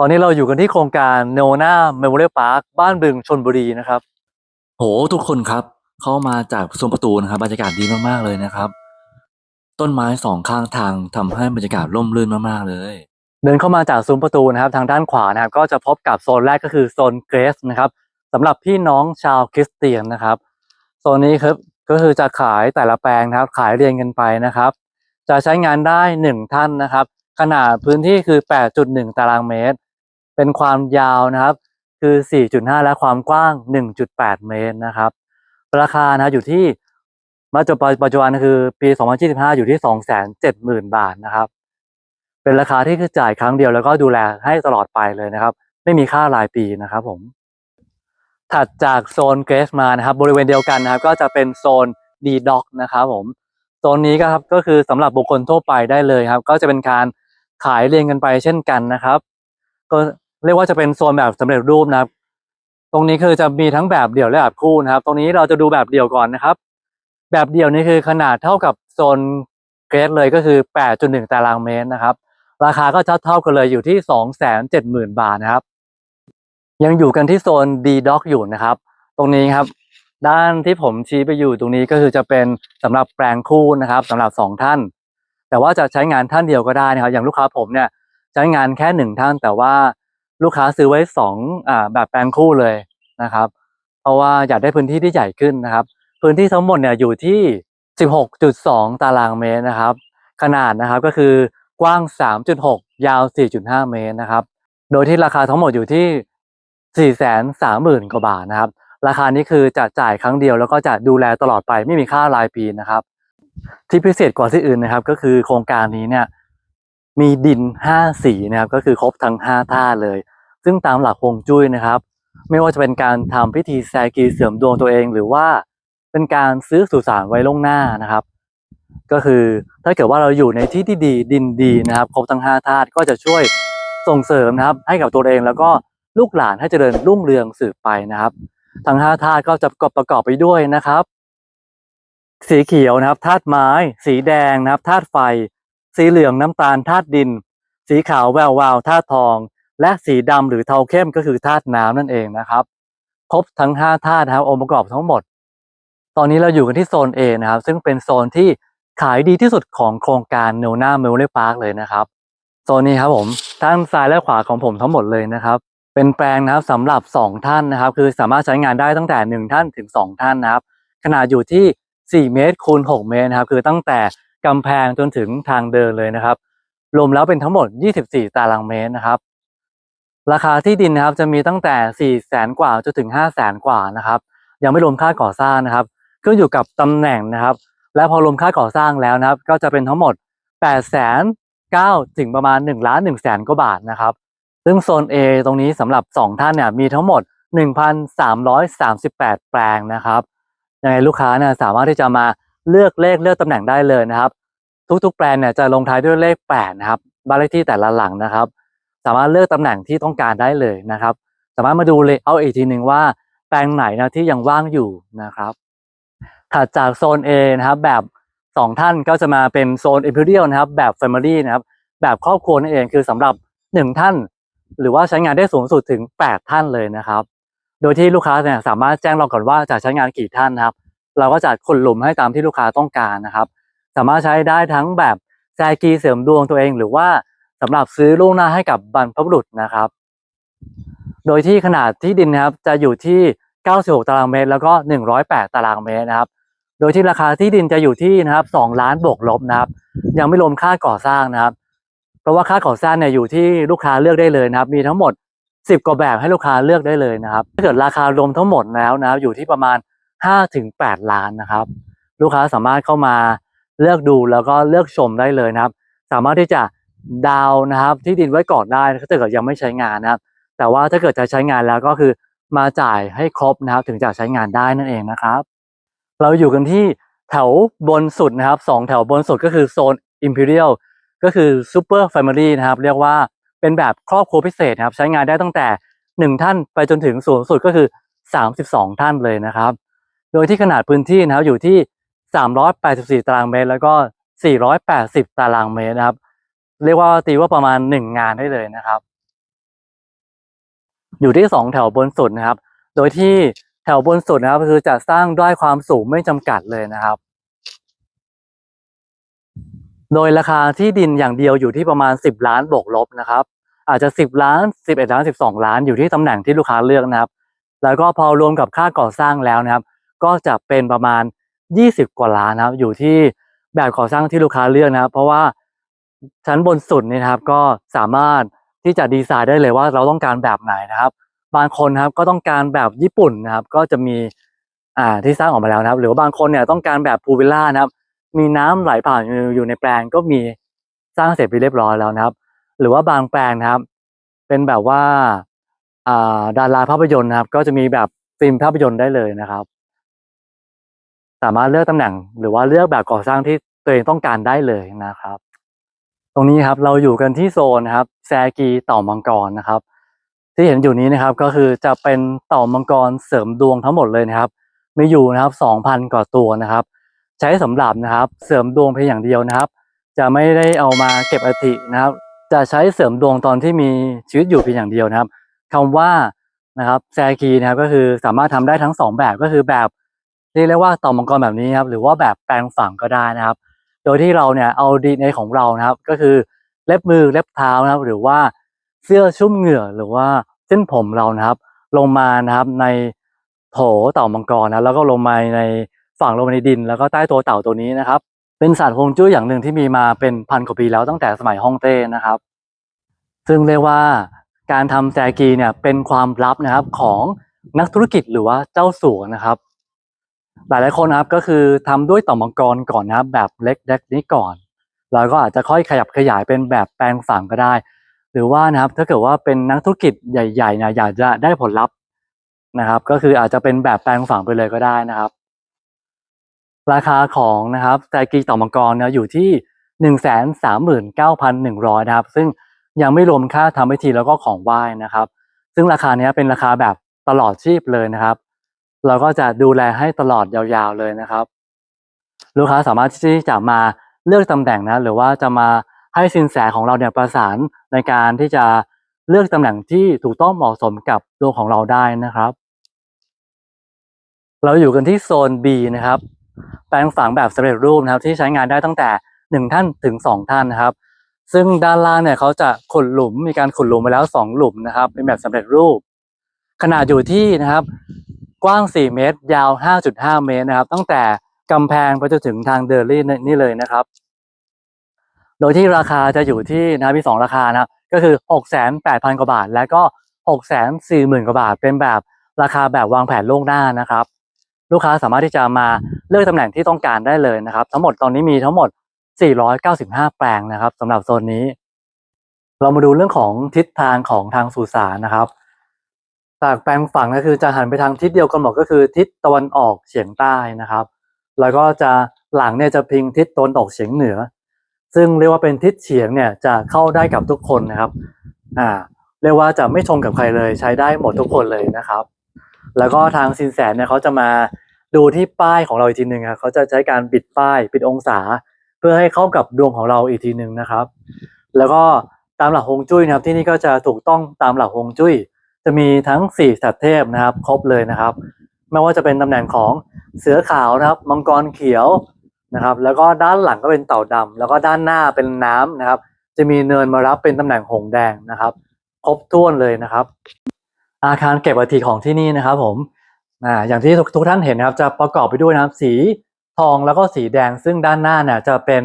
ตอนนี้เราอยู่กันที่โครงการโนนาเมโมเรียลพาร์คบ้านบึงชนบุรีนะครับ โหทุกคนครับ เข้ามาจากโซนประตูนะครับบรรยากาศดีมากๆเลยนะครับ ต้นไม้สองข้างทางทำให้บรรยากาศร่มรื่นมากๆเลย เดินเข้ามาจากซุ้มประตูนะครับ ทางด้านขวานะครับ ก็จะพบกับโซนแรกก็คือโซนเกรสนะครับสำหรับพี่น้องชาวคริสเตียนนะครับโซนนี้ครับก็คือจะขายแต่ละแปลงนะครับ ขายเรียงกันไปนะครับ จะใช้งานได้หนึ่งท่านนะครับ ขนาดพื้นที่คือ 8.1 ตารางเมตร เป็นความยาวนะครับ คือ 4.5 และความกว้าง 1.8 เมตรนะครับ ราคานะครับอยู่ที่มาจนปัจจุบันคือปี 2025 อยู่ที่ 270,000 บาทนะครับ เป็นราคาที่คือจ่ายครั้งเดียวแล้วก็ดูแลให้ตลอดไปเลยนะครับ ไม่มีค่ารายปีนะครับผม ถัดจากโซนเกรสมานะครับ บริเวณเดียวกันนะครับ ก็จะเป็นโซนดีด็อกนะครับผมโซนนี้ก็ครับก็คือสำหรับบุคคลทั่วไปได้เลยครับ ก็จะเป็นการขายเรียงกันไปเช่นกันนะครับ ก็ เรียกว่าจะเป็นโซนแบบสำเร็จรูปนะครับ ตรงนี้คือจะมีทั้งแบบเดี่ยวและแบบคู่นะครับ ตรงนี้เราจะดูแบบเดี่ยวก่อนนะครับ แบบเดี่ยวนี่คือขนาดเท่ากับโซนเกรดเลยก็คือ 8.1 ตารางเมตรนะครับ ราคาก็จะเท่ากันเลยอยู่ที่ 270,000 บาทนะครับ ยังอยู่กันที่โซน D Dock อยู่นะครับ ตรงนี้ครับ ด้านที่ผมชี้ไปอยู่ตรงนี้ก็คือจะเป็นสำหรับแปลงคู่นะครับสำหรับสองท่าน แต่ว่าจะใช้งานท่านเดียวก็ได้นะครับ อย่างลูกค้าผมเนี่ยใช้งานแค่หนึ่งท่านแต่ว่า ลูกค้าซื้อไว้สองอ่าแบบแปลงคู่เลยนะครับ เพราะว่าอยากได้พื้นที่ที่ใหญ่ขึ้นนะครับ พื้นที่ทั้งหมดเนี่ยอยู่ที่ 16.2 ตารางเมตรนะครับ ขนาดนะครับก็คือกว้าง 3.6 ยาว 4.5 เมตรนะครับ โดยที่ราคาทั้งหมดอยู่ที่ 430,000 กว่าบาทนะครับ ราคานี้คือจะจ่ายครั้งเดียวแล้วก็จะดูแลตลอดไปไม่มีค่ารายปีนะครับ ที่พิเศษกว่าที่อื่นนะครับ ก็คือโครงการนี้เนี่ย มีดิน 5 สีนะครับก็คือครบทั้ง5ท่าเลย ซึ่งตามหลักฮวงจุ้ยนะครับ ไม่ว่าจะเป็นการทำพิธีแซกีเสริมดวงตัวเอง หรือว่าเป็นการซื้อสุสานไว้ล่วงหน้านะครับ ก็คือถ้าเกิดว่าเราอยู่ในที่ที่ดีดินดีนะครับ ครบทั้งห้าธาตุก็จะช่วยส่งเสริมนะครับ ให้กับตัวเองแล้วก็ลูกหลานให้เจริญรุ่งเรืองสืบไปนะครับ ทั้งห้าธาตุก็จะประกอบไปด้วยนะครับ สีเขียวนะครับธาตุไม้ สีแดงนะครับธาตุไฟ สีเหลืองน้ำตาลธาตุดิน สีขาวแวววาวธาตุทอง และสีดำหรือเทาเข้มก็คือธาตุน้ำนั่นเองนะครับ ครบทั้งห้าธาตุนะครับองค์ประกอบทั้งหมด ตอนนี้เราอยู่กันที่โซน A นะครับ ซึ่งเป็นโซนที่ขายดีที่สุดของโครงการโนนาเมลเลพาร์คเลยนะครับโซนนี้ครับผมทั้งซ้ายและขวาของผมทั้งหมดเลยนะครับเป็นแปลงนะครับสำหรับ 2 ท่านนะครับ คือสามารถใช้งานได้ตั้งแต่ 1 ท่านถึง 2 ท่านนะครับ ขนาดอยู่ที่ 4 เมตรคูณ 6 เมตรนะครับ คือตั้งแต่ กำแพงจนถึงทางเดินเลยนะครับ รวมแล้วเป็นทั้งหมด 24 ตารางเมตรนะครับ ราคาที่ดินนะครับจะมีตั้งแต่ 4 แสนกว่าจนถึง 5 แสนกว่านะครับ ยังไม่รวมค่าก่อสร้างนะครับขึ้นอยู่กับตำแหน่งนะครับ และพอรวมค่าก่อสร้างแล้วนะครับ ก็จะเป็นทั้งหมด 8 แสน9ถึงประมาณ1ล้าน1แสนกว่าบาทนะครับ ซึ่งโซน A ตรงนี้สำหรับ 2 ท่านเนี่ยมีทั้งหมด 1,338 แปลงนะครับยังไงลูกค้าเนี่ยสามารถที่จะมา เลือกเลขเลือกตำแหน่งได้เลยนะครับ ทุกๆ แปลงเนี่ยจะลงท้ายด้วยเลข8นะครับบ้านเลขที่แต่ละหลังนะครับ สามารถเลือกตำแหน่งที่ต้องการได้เลยนะครับ สามารถมาดูเลยเอาอีกทีหนึ่งว่าแปลงไหนนะที่ยังว่างอยู่นะครับถัดจากโซน A นะครับแบบ 2 ท่านก็จะมาเป็นโซน Imperial นะครับแบบ Family นะครับแบบครอบครัวนั่นเองคือสำหรับ 1 ท่าน หรือว่าใช้งานได้สูงสุดถึง 8 ท่านเลยนะครับ โดยที่ลูกค้าเนี่ยสามารถแจ้งเราก่อนว่าจะใช้งานกี่ท่านนะครับ เราก็จัดคนหลุมให้ตามที่ลูกค้าต้องการนะครับ สามารถใช้ได้ทั้งแบบแซกีเสริมดวงตัวเอง หรือว่าสำหรับซื้อล่วงหน้าให้กับบรรพบุรุษนะครับ โดยที่ขนาดที่ดินนะครับจะอยู่ที่ 96 ตารางเมตร แล้วก็ 108 ตารางเมตรนะครับ โดยที่ราคาที่ดินจะอยู่ที่นะครับ 2 ล้านบวกลบนะครับ ยังไม่รวมค่าก่อสร้างนะครับ เพราะว่าค่าก่อสร้างเนี่ยอยู่ที่ลูกค้าเลือกได้เลยนะครับ มีทั้งหมด 10 กว่าแบบให้ลูกค้าเลือกได้เลยนะครับ ถ้าเกิดราคารวมทั้งหมดแล้วนะครับอยู่ที่ประมาณ 5-8ล้านนะครับ ลูกค้าสามารถเข้ามาเลือกดูแล้วก็เลือกชมได้เลยนะครับ สามารถที่จะดาวน์นะครับ ที่ดินไว้ก่อนได้ถ้าเกิดยังไม่ใช้งานนะครับ แต่ว่าถ้าเกิดจะใช้งานแล้วก็คือมาจ่ายให้ครบนะครับ ถึงจะใช้งานได้นั่นเองนะครับ เราอยู่กันที่แถวบนสุดนะครับสองแถวบนสุดก็คือโซน Imperial ก็คือ Super Family นะครับ เรียกว่าเป็นแบบครอบครัวพิเศษนะครับ ใช้งานได้ตั้งแต่ 1 ท่านไปจนถึงสูงสุดก็คือ 32 ท่านเลยนะครับ โดยที่ขนาดพื้นที่นะครับอยู่ที่ 384 ตารางเมตร แล้วก็ 480 ตารางเมตรนะครับ เรียกว่าตีว่าประมาณ 1 งานได้เลยนะครับ อยู่ที่สองแถวบนสุดนะครับ โดยที่แถวบนสุดนะครับคือจะสร้างด้วยความสูงไม่จำกัดเลยนะครับ โดยราคาที่ดินอย่างเดียวอยู่ที่ประมาณ 10 ล้านบวกลบนะครับ อาจจะ 10 ล้าน 11 ล้าน 12 ล้านอยู่ที่ตำแหน่งที่ลูกค้าเลือกนะครับ แล้วก็พอรวมกับค่าก่อสร้างแล้วนะครับ ก็จะเป็นประมาณ 20 กว่าล้านนะครับ อยู่ที่แบบก่อสร้างที่ลูกค้าเลือกนะครับ เพราะว่าชั้นบนสุดนี่นะครับ ก็สามารถที่จะดีไซน์ได้เลยว่าเราต้องการแบบไหนนะครับ บางคนครับก็ต้องการแบบญี่ปุ่นนะครับ ก็จะมีอ่าที่สร้างออกมาแล้วนะครับ หรือว่าบางคนเนี่ยต้องการแบบพูลวิลล่านะครับ มีน้ำไหลผ่านอยู่อยู่ในแปลงก็มีสร้างเสร็จไปเรียบร้อยแล้วนะครับ หรือว่าบางแปลงนะครับ เป็นแบบว่าอ่าดาราภาพยนตร์นะครับ ก็จะมีแบบฟิล์มภาพยนตร์ได้เลยนะครับ สามารถเลือกตำแหน่ง หรือว่าเลือกแบบก่อสร้างที่ตัวเองต้องการได้เลยนะครับ ตรงนี้ครับเราอยู่กันที่โซนนะครับ แซกีเต่ามังกรนะครับ ที่เห็นอยู่นี้นะครับก็คือจะเป็นเต่ามังกรเสริมดวงทั้งหมดเลยนะครับมีอยู่นะครับ2,000กว่าตัวนะครับ ใช้สำหรับนะครับ เสริมดวงเพียงอย่างเดียวนะครับ จะไม่ได้เอามาเก็บอธินะครับ จะใช้เสริมดวงตอนที่มีชีวิตอยู่เพียงอย่างเดียวนะครับคำว่านะครับแซกีนะครับก็คือสามารถทำได้ทั้งสองแบบก็คือแบบ เรียกว่าต่อมังกรแบบนี้ครับหรือว่าแบบแปลงฝังก็ได้นะครับ โดยที่เราเนี่ยเอาดีในของเรานะครับ ก็คือเล็บมือเล็บเท้านะครับ หรือว่าเสื้อชุ่มเหงื่อหรือว่าเส้นผมเรานะครับ ลงมานะครับในโถเต่ามังกรนะแล้วก็ลงมาในฝังลงในดิน แล้วก็ใต้ตัวเต่าตัวนี้นะครับ เป็นศาสตร์ฮวงจุ้ยอย่างหนึ่งที่มีมาเป็นพันกว่าปีแล้วตั้งแต่สมัยฮ่องเต้นะครับ ซึ่งเรียกว่าการทำแจกีเนี่ยเป็นความลับนะครับของนักธุรกิจหรือว่าเจ้าสัวนะครับ หลายหลายคนครับก็คือทำด้วยต่อมังกรก่อนนะครับแบบเล็กเล็กนี้ก่อนแล้วก็อาจจะค่อยขยับขยายเป็นแบบแปลงฝังก็ได้ หรือว่านะครับถ้าเกิดว่าเป็นนักธุรกิจใหญ่ๆเนี่ยอยากจะได้ผลลัพธ์นะครับ ก็คืออาจจะเป็นแบบแปลงฝังไปเลยก็ได้นะครับ ราคาของนะครับแจกีต่อมังกรเนี่ยอยู่ที่หนึ่งแสนสามหมื่นเก้าพันหนึ่งร้อยนะครับ ซึ่งยังไม่รวมค่าทำพิธีแล้วก็ของไหว้นะครับ ซึ่งราคาเนี้ยเป็นราคาแบบตลอดชีพเลยนะครับ เราก็จะดูแลให้ตลอดยาวๆเลยนะครับ ลูกค้าสามารถที่จะมาเลือกตำแหน่งนะ หรือว่าจะมาให้สินแสของเราเนี่ยประสานในการที่จะเลือกตำแหน่งที่ถูกต้องเหมาะสมกับดวงของเราได้นะครับ เราอยู่กันที่โซน B นะครับ แปลงฝังแบบสำเร็จรูปนะครับ ที่ใช้งานได้ตั้งแต่หนึ่งท่านถึงสองท่านนะครับ ซึ่งด้านล่างเนี่ยเขาจะขุดหลุมมีการขุดหลุมไปแล้วสองหลุมนะครับ เป็นแบบสำเร็จรูป ขนาดอยู่ที่นะครับ กว้าง 4 เมตร ยาว 5.5 เมตรนะครับ ตั้งแต่กำแพงไปจนถึงทางเดินลี่นี่เลยนะครับ โดยที่ราคาจะอยู่ที่นะครับมีสองราคานะครับก็คือ 6,800 กว่าบาท และก็ 640,000 กว่าบาท เป็นแบบราคาแบบวางแผนล่วงหน้านะครับ ลูกค้าสามารถที่จะมาเลือกตำแหน่งที่ต้องการได้เลยนะครับ ทั้งหมดตอนนี้มีทั้งหมด 495 แปลงนะครับสำหรับโซนนี้ เรามาดูเรื่องของทิศทางของทางสุสานนะครับ จากแปลงฝั่งก็คือจะหันไปทางทิศเดียวกันหมดก็คือทิศตะวันออกเฉียงใต้นะครับ แล้วก็จะหลังเนี่ยจะพิงทิศตะวันตกเฉียงเหนือ ซึ่งเรียกว่าเป็นทิศเฉียงเนี่ยจะเข้าได้กับทุกคนนะครับอ่าเรียกว่าจะไม่ชงกับใครเลยใช้ได้หมดทุกคนเลยนะครับ แล้วก็ทางสินแสเนี่ยเขาจะมาดูที่ป้ายของเราอีกทีหนึ่งครับเขาจะใช้การบิดป้ายปิดองศา เพื่อให้เข้ากับดวงของเราอีกทีหนึ่งนะครับ แล้วก็ตามหลักฮวงจุ้ยนะครับที่นี่ก็จะถูกต้องตามหลักฮวงจุ้ย จะมีทั้งสี่สัตว์เทพนะครับ ครบเลยนะครับ ไม่ว่าจะเป็นตำแหน่งของเสือขาวนะครับ มังกรเขียวนะครับ แล้วก็ด้านหลังก็เป็นเต่าดำแล้วก็ด้านหน้าเป็นน้ำนะครับ จะมีเนินมารับเป็นตำแหน่งหงแดงนะครับ ครบถ้วนเลยนะครับ อาคารเก็บอัฐิของที่นี่นะครับ ผมอ่าอย่างที่ทุกทุกท่านเห็นนะครับ จะประกอบไปด้วยนะครับ สีทองแล้วก็สีแดง ซึ่งด้านหน้าเนี่ยจะเป็น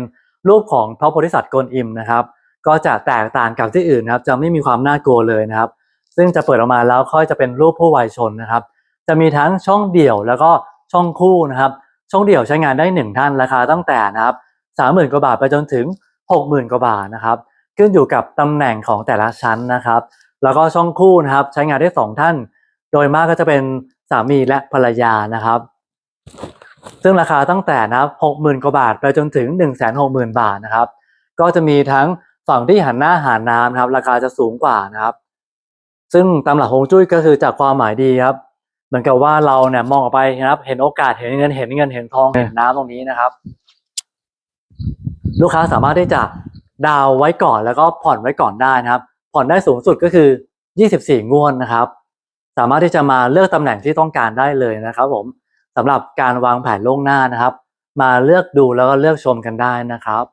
รูปของพระโพธิสัตว์กวนอิมนะครับ ก็จะแตกต่างกับที่อื่นนะครับ จะไม่มีความน่ากลัวเลยนะครับ ซึ่งจะเปิดออกมาแล้วค่อยจะเป็นรูปผู้วายชนนะครับ จะมีทั้งช่องเดี่ยวแล้วก็ช่องคู่นะครับ ช่องเดี่ยวใช้งานได้หนึ่งท่านราคาตั้งแต่นะครับสามหมื่นกว่าบาทไปจนถึงหกหมื่นกว่าบาทนะครับ ขึ้นอยู่กับตำแหน่งของแต่ละชั้นนะครับ แล้วก็ช่องคู่นะครับใช้งานได้สองท่าน โดยมากก็จะเป็นสามีและภรรยานะครับ ซึ่งราคาตั้งแต่นะครับหกหมื่นกว่าบาทไปจนถึงหนึ่งแสนหกหมื่นบาทนะครับ ก็จะมีทั้งฝั่งที่หันหน้าหาน้ำนะครับ ราคาจะสูงกว่านะครับ ซึ่งตามหลักฮวงจุ้ยก็คือจากความหมายดีครับ เหมือนกับว่าเราเนี่ยมองออกไปนะครับ เห็นโอกาสเห็นเงินเห็นเงินเห็นทองเห็นน้ำตรงนี้นะครับ ลูกค้าสามารถที่จะดาวไว้ก่อนแล้วก็ผ่อนไว้ก่อนได้นะครับ ผ่อนได้สูงสุดก็คือ 24 งวดนะครับ สามารถที่จะมาเลือกตำแหน่งที่ต้องการได้เลยนะครับ ผมสำหรับการวางแผนล่วงหน้านะครับ มาเลือกดูแล้วก็เลือกชมกันได้นะครับ